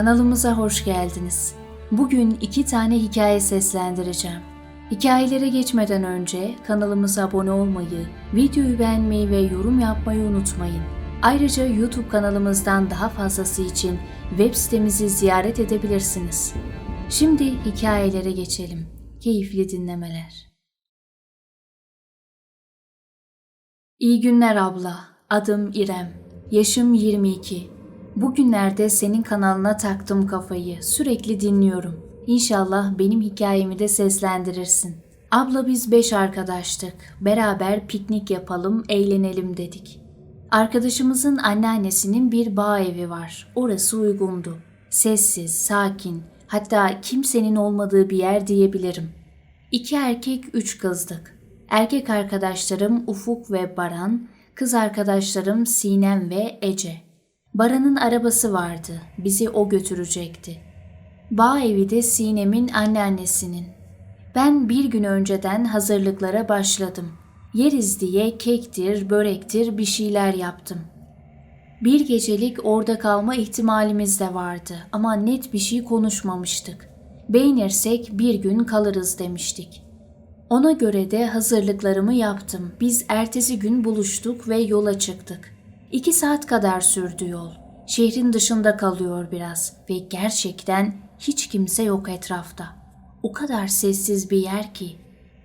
Kanalımıza hoş geldiniz. Bugün iki tane hikaye seslendireceğim. Hikayelere geçmeden önce kanalımıza abone olmayı, videoyu beğenmeyi ve yorum yapmayı unutmayın. Ayrıca YouTube kanalımızdan daha fazlası için web sitemizi ziyaret edebilirsiniz. Şimdi hikayelere geçelim. Keyifli dinlemeler. İyi günler abla. Adım İrem. Yaşım 22. Bugünlerde senin kanalına taktım kafayı. Sürekli dinliyorum. İnşallah benim hikayemi de seslendirirsin. Abla biz beş arkadaştık. Beraber piknik yapalım, eğlenelim dedik. Arkadaşımızın anneannesinin bir bağ evi var. Orası uygundu. Sessiz, sakin, hatta kimsenin olmadığı bir yer diyebilirim. İki erkek, üç kızdık. Erkek arkadaşlarım Ufuk ve Baran, kız arkadaşlarım Sinem ve Ece. Baran'ın arabası vardı, bizi o götürecekti. Bağ evi de Sinem'in anneannesinin. Ben bir gün önceden hazırlıklara başladım. Yeriz diye kektir, börektir bir şeyler yaptım. Bir gecelik orada kalma ihtimalimiz de vardı ama net bir şey konuşmamıştık. Beğenirsek bir gün kalırız demiştik. Ona göre de hazırlıklarımı yaptım. Biz ertesi gün buluştuk ve yola çıktık. İki saat kadar sürdü yol. Şehrin dışında kalıyor biraz ve gerçekten hiç kimse yok etrafta. O kadar sessiz bir yer ki.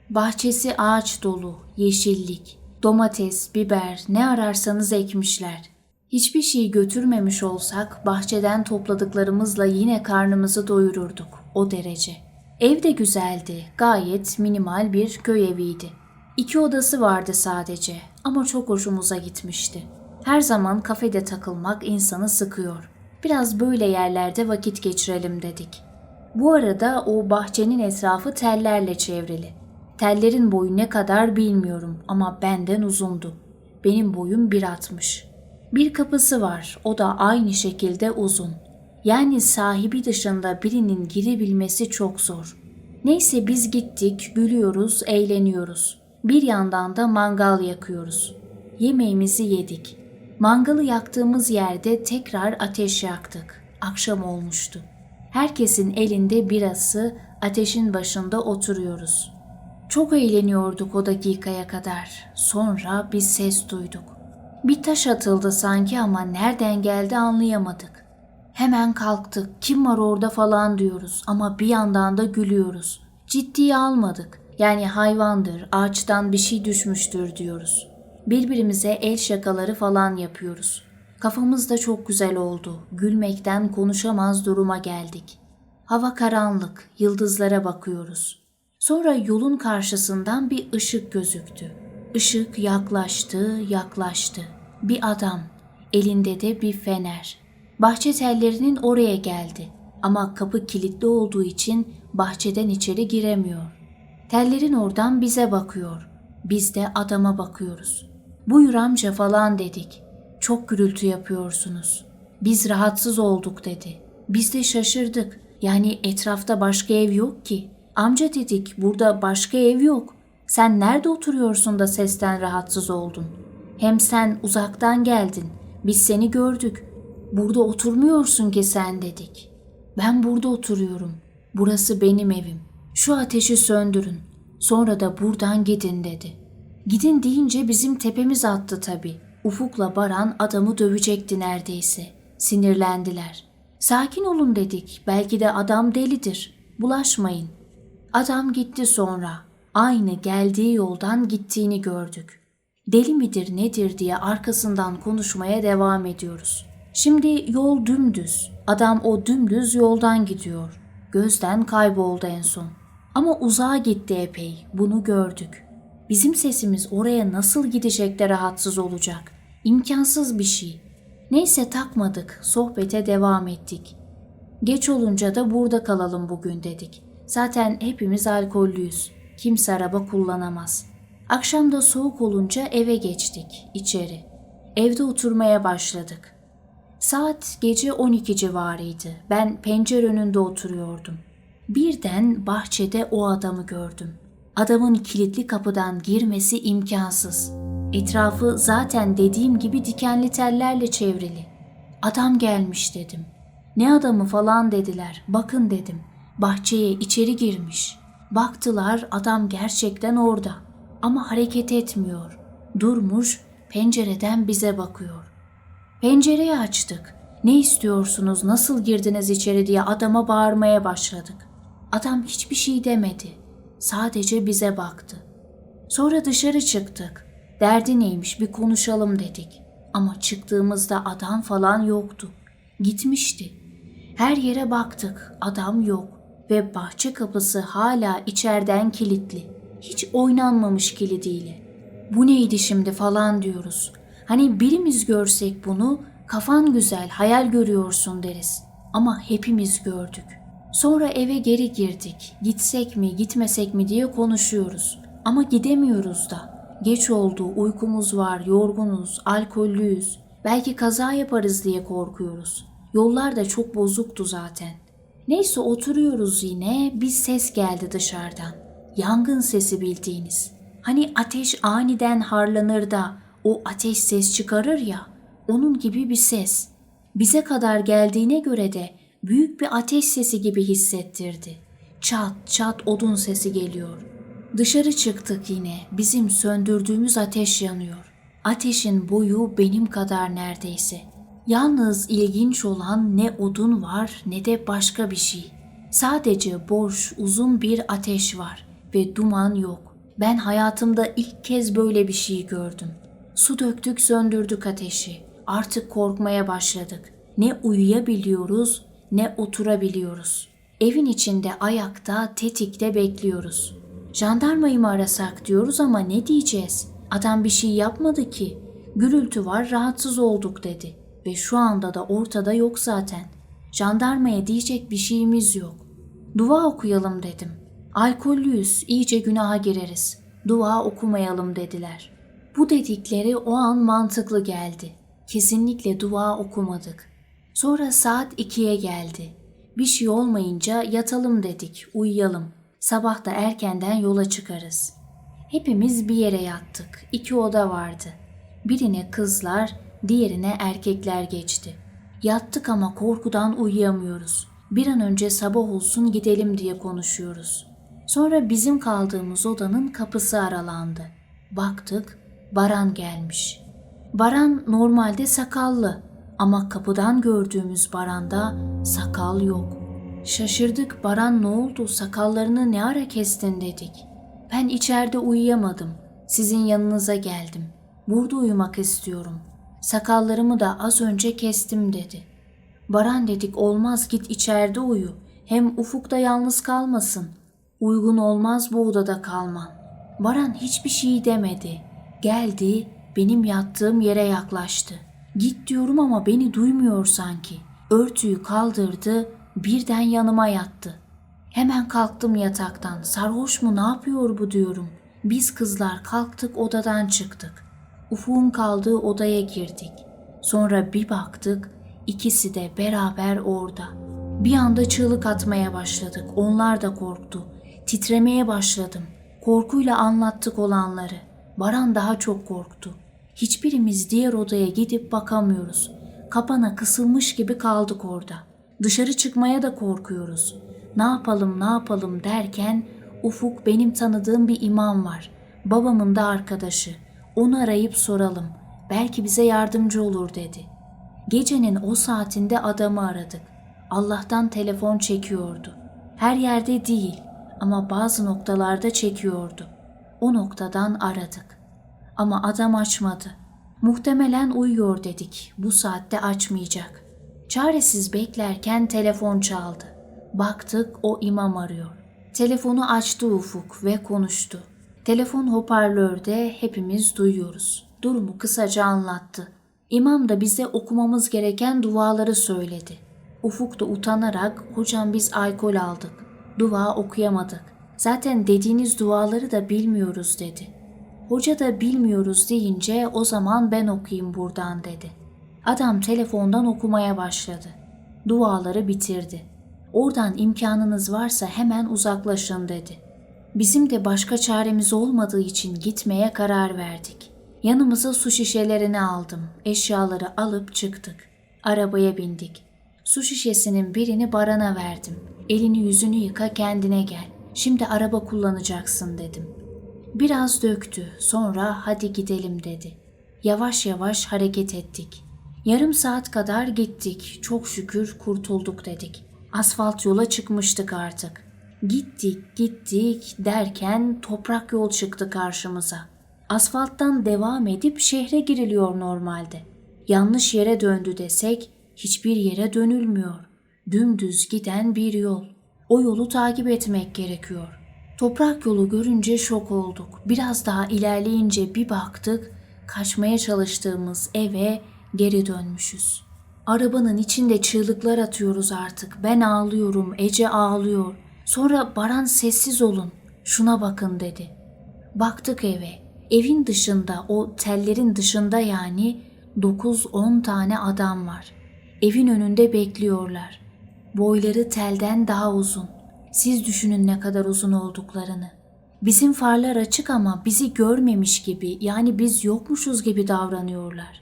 Bahçesi ağaç dolu, yeşillik, domates, biber ne ararsanız ekmişler. Hiçbir şey götürmemiş olsak bahçeden topladıklarımızla yine karnımızı doyururduk o derece. Ev de güzeldi, gayet minimal bir köy eviydi. İki odası vardı sadece ama çok hoşumuza gitmişti. Her zaman kafede takılmak insanı sıkıyor. Biraz böyle yerlerde vakit geçirelim dedik. Bu arada o bahçenin etrafı tellerle çevrili. Tellerin boyu ne kadar bilmiyorum ama benden uzundu. Benim boyum 1.60. Bir kapısı var, o da aynı şekilde uzun. Yani sahibi dışında birinin girebilmesi çok zor. Neyse biz gittik, gülüyoruz, eğleniyoruz. Bir yandan da mangal yakıyoruz. Yemeğimizi yedik. Mangalı yaktığımız yerde tekrar ateş yaktık. Akşam olmuştu. Herkesin elinde birası, ateşin başında oturuyoruz. Çok eğleniyorduk o dakikaya kadar. Sonra bir ses duyduk. Bir taş atıldı sanki ama nereden geldi anlayamadık. Hemen kalktık. Kim var orada falan diyoruz ama bir yandan da gülüyoruz. Ciddiye almadık. Yani hayvandır, ağaçtan bir şey düşmüştür diyoruz. Birbirimize el şakaları falan yapıyoruz. Kafamız da çok güzel oldu. Gülmekten konuşamaz duruma geldik. Hava karanlık, yıldızlara bakıyoruz. Sonra yolun karşısından bir ışık gözüktü. Işık yaklaştı, yaklaştı. Bir adam, elinde de bir fener. Bahçe tellerinin oraya geldi ama kapı kilitli olduğu için bahçeden içeri giremiyor. Tellerin oradan bize bakıyor. Biz de adama bakıyoruz. Buyur amca falan dedik. Çok gürültü yapıyorsunuz. Biz rahatsız olduk dedi. Biz de şaşırdık. Yani etrafta başka ev yok ki. Amca dedik burada başka ev yok. Sen nerede oturuyorsun da sesten rahatsız oldun? Hem sen uzaktan geldin. Biz seni gördük. Burada oturmuyorsun ki sen dedik. Ben burada oturuyorum. Burası benim evim. Şu ateşi söndürün. Sonra da buradan gidin dedi. Gidin deyince bizim tepemiz attı tabii. Ufuk'la Baran adamı dövecekti neredeyse. Sinirlendiler. Sakin olun dedik. Belki de adam delidir. Bulaşmayın. Adam gitti sonra. Aynı geldiği yoldan gittiğini gördük. Deli midir nedir diye arkasından konuşmaya devam ediyoruz. Şimdi yol dümdüz. Adam o dümdüz yoldan gidiyor. Gözden kayboldu en son. Ama uzağa gitti epey. Bunu gördük. Bizim sesimiz oraya nasıl gidecek de rahatsız olacak? İmkansız bir şey. Neyse takmadık. Sohbete devam ettik. Geç olunca da burada kalalım bugün dedik. Zaten hepimiz alkollüyüz. Kimse araba kullanamaz. Akşam da soğuk olunca eve geçtik, içeri. Evde oturmaya başladık. Saat gece 12 civarıydı. Ben pencere önünde oturuyordum. Birden bahçede o adamı gördüm. Adamın kilitli kapıdan girmesi imkansız. Etrafı zaten dediğim gibi dikenli tellerle çevrili. Adam gelmiş dedim. Ne adamı falan dediler. Bakın dedim. Bahçeye içeri girmiş. Baktılar adam gerçekten orada. Ama hareket etmiyor. Durmuş pencereden bize bakıyor. Pencereyi açtık. Ne istiyorsunuz, nasıl girdiniz içeri diye adama bağırmaya başladık. Adam hiçbir şey demedi. Sadece bize baktı. Sonra dışarı çıktık. Derdi neymiş bir konuşalım dedik. Ama çıktığımızda adam falan yoktu. Gitmişti. Her yere baktık. Adam yok. Ve bahçe kapısı hala içeriden kilitli. Hiç oynanmamış kilidiyle. Bu neydi şimdi falan diyoruz. Hani birimiz görsek bunu kafan güzel hayal görüyorsun deriz. Ama hepimiz gördük. Sonra eve geri girdik. Gitsek mi gitmesek mi diye konuşuyoruz. Ama gidemiyoruz da. Geç oldu, uykumuz var, yorgunuz, alkollüyüz. Belki kaza yaparız diye korkuyoruz. Yollar da çok bozuktu zaten. Neyse oturuyoruz yine. Bir ses geldi dışarıdan. Yangın sesi bildiğiniz. Hani ateş aniden harlanır da o ateş ses çıkarır ya. Onun gibi bir ses. Bize kadar geldiğine göre de büyük bir ateş sesi gibi hissettirdi. Çat çat odun sesi geliyor. Dışarı çıktık yine. Bizim söndürdüğümüz ateş yanıyor. Ateşin boyu benim kadar neredeyse. Yalnız ilginç olan ne odun var ne de başka bir şey. Sadece boş, uzun bir ateş var ve duman yok. Ben hayatımda ilk kez böyle bir şey gördüm. Su döktük, söndürdük ateşi. Artık korkmaya başladık. Ne uyuyabiliyoruz ne oturabiliyoruz. Evin içinde ayakta, tetikte bekliyoruz. Jandarmayı mı arasak diyoruz ama ne diyeceğiz? Adam bir şey yapmadı ki. Gürültü var, rahatsız olduk dedi. Ve şu anda da ortada yok zaten. Jandarmaya diyecek bir şeyimiz yok. Dua okuyalım dedim. Alkollüyüz, iyice günaha gireriz. Dua okumayalım dediler. Bu dedikleri o an mantıklı geldi. Kesinlikle dua okumadık. Sonra saat ikiye geldi. Bir şey olmayınca yatalım dedik, uyuyalım. Sabah da erkenden yola çıkarız. Hepimiz bir yere yattık. İki oda vardı. Birine kızlar, diğerine erkekler geçti. Yattık ama korkudan uyuyamıyoruz. Bir an önce sabah olsun gidelim diye konuşuyoruz. Sonra bizim kaldığımız odanın kapısı aralandı. Baktık, Baran gelmiş. Baran normalde sakallı ama kapıdan gördüğümüz Baran'da sakal yok. Şaşırdık Baran ne oldu sakallarını ne ara kestin dedik. Ben içeride uyuyamadım. Sizin yanınıza geldim. Burada uyumak istiyorum. Sakallarımı da az önce kestim dedi. Baran dedik olmaz git içeride uyu. Hem Ufuk da yalnız kalmasın. Uygun olmaz bu odada kalman. Baran hiçbir şey demedi. Geldi benim yattığım yere yaklaştı. Git diyorum ama beni duymuyor sanki. Örtüyü kaldırdı, birden yanıma yattı. Hemen kalktım yataktan. Sarhoş mu ne yapıyor bu diyorum. Biz kızlar kalktık odadan çıktık. Ufuk'un kaldığı odaya girdik. Sonra bir baktık ikisi de beraber orada. Bir anda çığlık atmaya başladık. Onlar da korktu. Titremeye başladım. Korkuyla anlattık olanları. Baran daha çok korktu. Hiçbirimiz diğer odaya gidip bakamıyoruz. Kapana kısılmış gibi kaldık orada. Dışarı çıkmaya da korkuyoruz. Ne yapalım ne yapalım derken Ufuk benim tanıdığım bir imam var. Babamın da arkadaşı. Onu arayıp soralım. Belki bize yardımcı olur dedi. Gecenin o saatinde adamı aradık. Allah'tan telefon çekiyordu. Her yerde değil ama bazı noktalarda çekiyordu. O noktadan aradık. Ama adam açmadı. Muhtemelen uyuyor dedik. Bu saatte açmayacak. Çaresiz beklerken telefon çaldı. Baktık o imam arıyor. Telefonu açtı Ufuk ve konuştu. Telefon hoparlörde hepimiz duyuyoruz. Durumu kısaca anlattı. İmam da bize okumamız gereken duaları söyledi. Ufuk da utanarak hocam biz alkol aldık. Dua okuyamadık. Zaten dediğiniz duaları da bilmiyoruz dedi. Hoca da bilmiyoruz deyince o zaman ben okuyayım buradan dedi. Adam telefondan okumaya başladı. Duaları bitirdi. Oradan imkanınız varsa hemen uzaklaşın dedi. Bizim de başka çaremiz olmadığı için gitmeye karar verdik. Yanımıza su şişelerini aldım. Eşyaları alıp çıktık. Arabaya bindik. Su şişesinin birini Baran'a verdim. Elini yüzünü yıka kendine gel. Şimdi araba kullanacaksın dedim. Biraz döktü. Sonra hadi gidelim dedi. Yavaş yavaş hareket ettik. Yarım saat kadar gittik. Çok şükür kurtulduk dedik. Asfalt yola çıkmıştık artık. Gittik gittik derken toprak yol çıktı karşımıza. Asfalttan devam edip şehre giriliyor normalde. Yanlış yere döndü desek hiçbir yere dönülmüyor. Dümdüz giden bir yol. O yolu takip etmek gerekiyor. Toprak yolu görünce şok olduk. Biraz daha ilerleyince bir baktık, kaçmaya çalıştığımız eve geri dönmüşüz. Arabanın içinde çığlıklar atıyoruz artık. Ben ağlıyorum, Ece ağlıyor. Sonra Baran sessiz olun, şuna bakın dedi. Baktık eve. Evin dışında, o tellerin dışında yani 9-10 tane adam var. Evin önünde bekliyorlar. Boyları telden daha uzun. Siz düşünün ne kadar uzun olduklarını. Bizim farlar açık ama bizi görmemiş gibi yani biz yokmuşuz gibi davranıyorlar.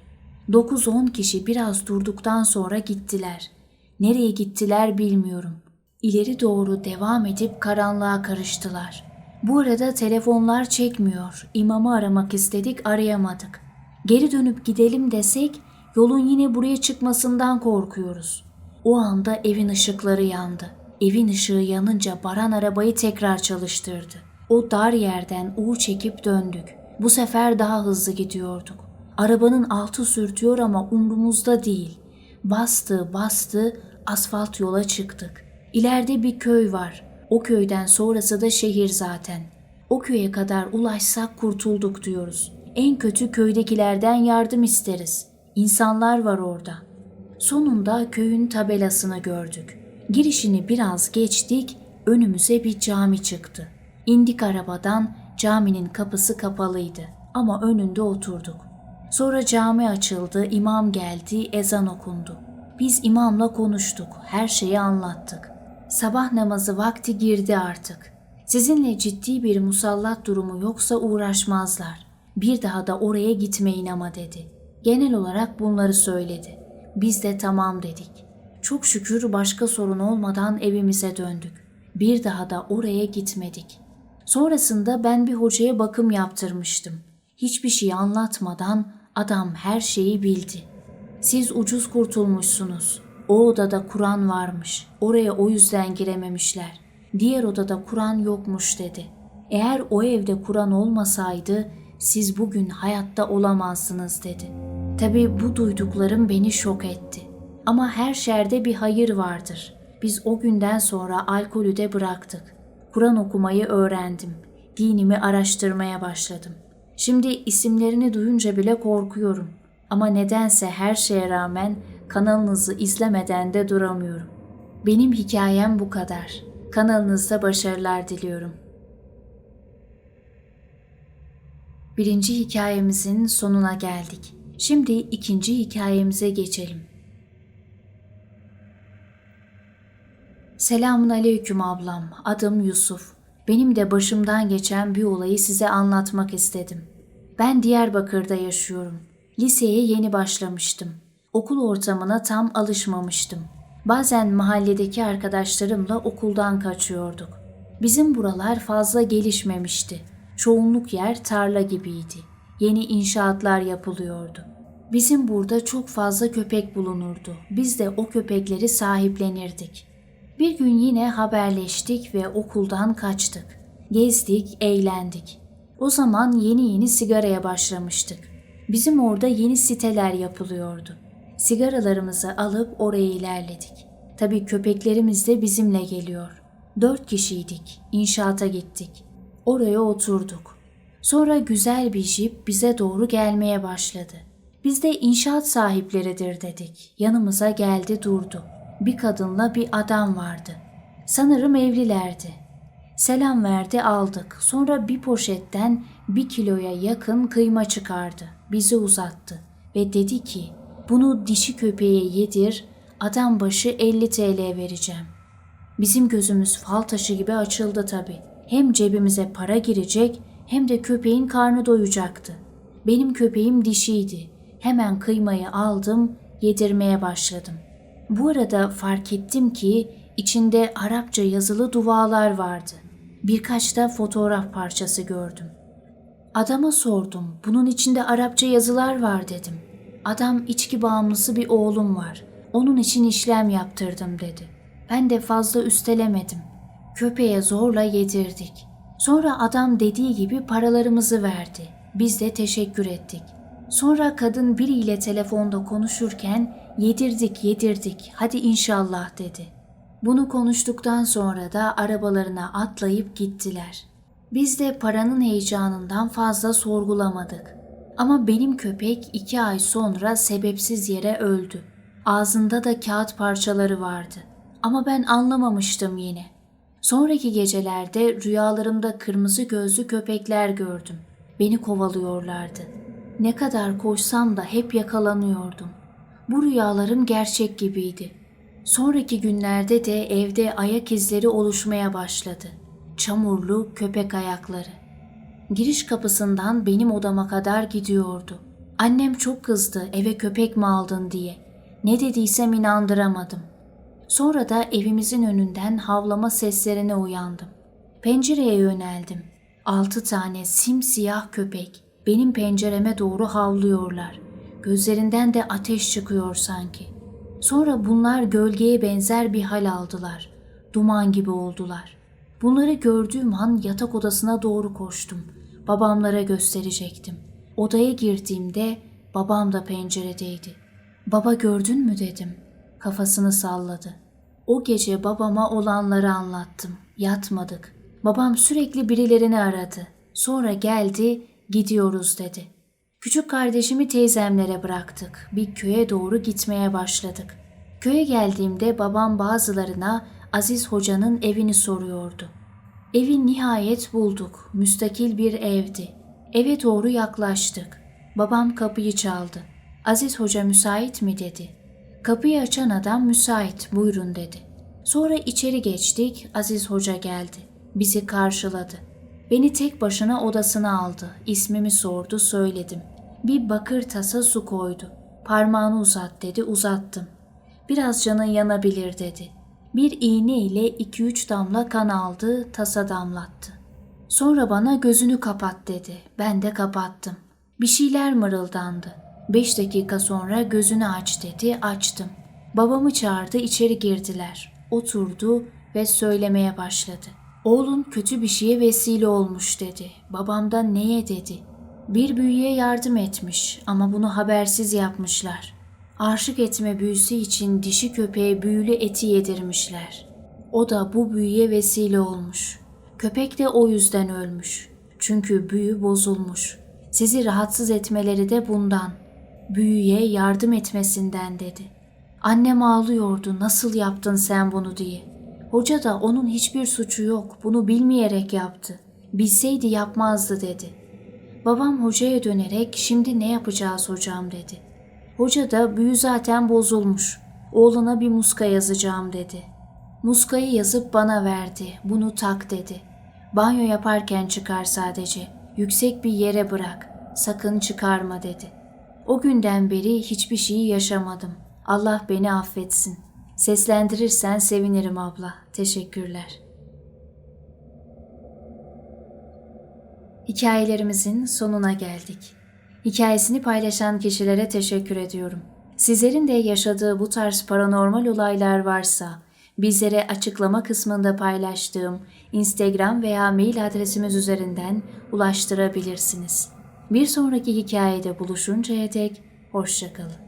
9-10 kişi biraz durduktan sonra gittiler. Nereye gittiler bilmiyorum. İleri doğru devam edip karanlığa karıştılar. Bu arada telefonlar çekmiyor. İmamı aramak istedik arayamadık. Geri dönüp gidelim desek yolun yine buraya çıkmasından korkuyoruz. O anda evin ışıkları yandı. Evin ışığı yanınca Baran arabayı tekrar çalıştırdı. O dar yerden U çekip döndük. Bu sefer daha hızlı gidiyorduk. Arabanın altı sürtüyor ama umrumuzda değil. Bastı bastı asfalt yola çıktık. İleride bir köy var. O köyden sonrası da şehir zaten. O köye kadar ulaşsak kurtulduk diyoruz. En kötü köydekilerden yardım isteriz. İnsanlar var orada. Sonunda köyün tabelasını gördük. Girişini biraz geçtik, önümüze bir cami çıktı. İndik arabadan, caminin kapısı kapalıydı ama önünde oturduk. Sonra cami açıldı, imam geldi, ezan okundu. Biz imamla konuştuk, her şeyi anlattık. Sabah namazı vakti girdi artık. Sizinle ciddi bir musallat durumu yoksa uğraşmazlar. Bir daha da oraya gitmeyin ama dedi. Genel olarak bunları söyledi. Biz de tamam dedik. Çok şükür başka sorun olmadan evimize döndük. Bir daha da oraya gitmedik. Sonrasında ben bir hocaya bakım yaptırmıştım. Hiçbir şey anlatmadan adam her şeyi bildi. Siz ucuz kurtulmuşsunuz. O odada Kur'an varmış. Oraya o yüzden girememişler. Diğer odada Kur'an yokmuş dedi. Eğer o evde Kur'an olmasaydı siz bugün hayatta olamazdınız dedi. Tabii bu duyduklarım beni şok etti. Ama her şerde bir hayır vardır. Biz o günden sonra alkolü de bıraktık. Kur'an okumayı öğrendim. Dinimi araştırmaya başladım. Şimdi isimlerini duyunca bile korkuyorum. Ama nedense her şeye rağmen kanalınızı izlemeden de duramıyorum. Benim hikayem bu kadar. Kanalınızda başarılar diliyorum. Birinci hikayemizin sonuna geldik. Şimdi ikinci hikayemize geçelim. Selamun aleyküm ablam. Adım Yusuf. Benim de başımdan geçen bir olayı size anlatmak istedim. Ben Diyarbakır'da yaşıyorum. Liseye yeni başlamıştım. Okul ortamına tam alışmamıştım. Bazen mahalledeki arkadaşlarımla okuldan kaçıyorduk. Bizim buralar fazla gelişmemişti. Çoğunluk yer tarla gibiydi. Yeni inşaatlar yapılıyordu. Bizim burada çok fazla köpek bulunurdu. Biz de o köpekleri sahiplenirdik. Bir gün yine haberleştik ve okuldan kaçtık. Gezdik, eğlendik. O zaman yeni yeni sigaraya başlamıştık. Bizim orada yeni siteler yapılıyordu. Sigaralarımızı alıp oraya ilerledik. Tabii köpeklerimiz de bizimle geliyor. Dört kişiydik. İnşaata gittik. Oraya oturduk. Sonra güzel bir jip bize doğru gelmeye başladı. Biz de inşaat sahipleridir dedik. Yanımıza geldi durdu. Bir kadınla bir adam vardı. Sanırım evlilerdi. Selam verdi aldık. Sonra bir poşetten bir kiloya yakın kıyma çıkardı. Bizi uzattı ve dedi ki bunu dişi köpeğe yedir adam başı 50 TL vereceğim. Bizim gözümüz fal taşı gibi açıldı tabii. Hem cebimize para girecek hem de köpeğin karnı doyacaktı. Benim köpeğim dişiydi. Hemen kıymayı aldım, yedirmeye başladım. Bu arada fark ettim ki içinde Arapça yazılı dualar vardı. Birkaç da fotoğraf parçası gördüm. Adama sordum. Bunun içinde Arapça yazılar var dedim. Adam içki bağımlısı bir oğlum var. Onun için işlem yaptırdım dedi. Ben de fazla üstelemedim. Köpeğe zorla yedirdik. Sonra adam dediği gibi paralarımızı verdi. Biz de teşekkür ettik. Sonra kadın biriyle telefonda konuşurken yedirdik yedirdik hadi inşallah dedi. Bunu konuştuktan sonra da arabalarına atlayıp gittiler. Biz de paranın heyecanından fazla sorgulamadık. Ama benim köpek iki ay sonra sebepsiz yere öldü. Ağzında da kağıt parçaları vardı. Ama ben anlamamıştım yine. Sonraki gecelerde rüyalarımda kırmızı gözlü köpekler gördüm. Beni kovalıyorlardı. Ne kadar koşsam da hep yakalanıyordum. Bu rüyalarım gerçek gibiydi. Sonraki günlerde de evde ayak izleri oluşmaya başladı. Çamurlu köpek ayakları. Giriş kapısından benim odama kadar gidiyordu. Annem çok kızdı eve köpek mi aldın diye. Ne dediysem inandıramadım. Sonra da evimizin önünden havlama seslerine uyandım. Pencereye yöneldim. Altı tane simsiyah köpek benim pencereme doğru havlıyorlar. Gözlerinden de ateş çıkıyor sanki. Sonra bunlar gölgeye benzer bir hal aldılar. Duman gibi oldular. Bunları gördüğüm an yatak odasına doğru koştum. Babamlara gösterecektim. Odaya girdiğimde babam da penceredeydi. Baba gördün mü dedim. Kafasını salladı. O gece babama olanları anlattım. Yatmadık. Babam sürekli birilerini aradı. Sonra geldi, gidiyoruz dedi. Küçük kardeşimi teyzemlere bıraktık. Bir köye doğru gitmeye başladık. Köye geldiğimde babam bazılarına Aziz Hoca'nın evini soruyordu. Evi nihayet bulduk. Müstakil bir evdi. Eve doğru yaklaştık. Babam kapıyı çaldı. Aziz Hoca müsait mi dedi. Kapıyı açan adam müsait buyurun dedi. Sonra içeri geçtik. Aziz Hoca geldi. Bizi karşıladı. Beni tek başına odasına aldı. İsmimi sordu söyledim. Bir bakır tasa su koydu. Parmağını uzat dedi uzattım. Biraz canın yanabilir dedi. Bir iğne ile iki üç damla kan aldı, tasa damlattı. Sonra bana gözünü kapat dedi. Ben de kapattım. Bir şeyler mırıldandı. Beş dakika sonra gözünü aç dedi, açtım. Babamı çağırdı, içeri girdiler. Oturdu ve söylemeye başladı. Oğlun kötü bir şeye vesile olmuş dedi. Babam da neye dedi. Bir büyüye yardım etmiş ama bunu habersiz yapmışlar. Aşık etme büyüsü için dişi köpeğe büyülü eti yedirmişler. O da bu büyüye vesile olmuş. Köpek de o yüzden ölmüş. Çünkü büyü bozulmuş. Sizi rahatsız etmeleri de bundan. Büyüye yardım etmesinden dedi. Annem ağlıyordu nasıl yaptın sen bunu diye. Hoca da onun hiçbir suçu yok bunu bilmeyerek yaptı. Bilseydi yapmazdı dedi. Babam hocaya dönerek şimdi ne yapacağız hocam dedi. Hoca da büyü zaten bozulmuş. Oğluna bir muska yazacağım dedi. Muskayı yazıp bana verdi. Bunu tak dedi. Banyo yaparken çıkar sadece. Yüksek bir yere bırak. Sakın çıkarma dedi. O günden beri hiçbir şeyi yaşamadım. Allah beni affetsin. Seslendirirsen sevinirim abla. Teşekkürler. Hikayelerimizin sonuna geldik. Hikayesini paylaşan kişilere teşekkür ediyorum. Sizlerin de yaşadığı bu tarz paranormal olaylar varsa bizlere açıklama kısmında paylaştığım Instagram veya mail adresimiz üzerinden ulaştırabilirsiniz. Bir sonraki hikayede buluşuncaya dek hoşçakalın.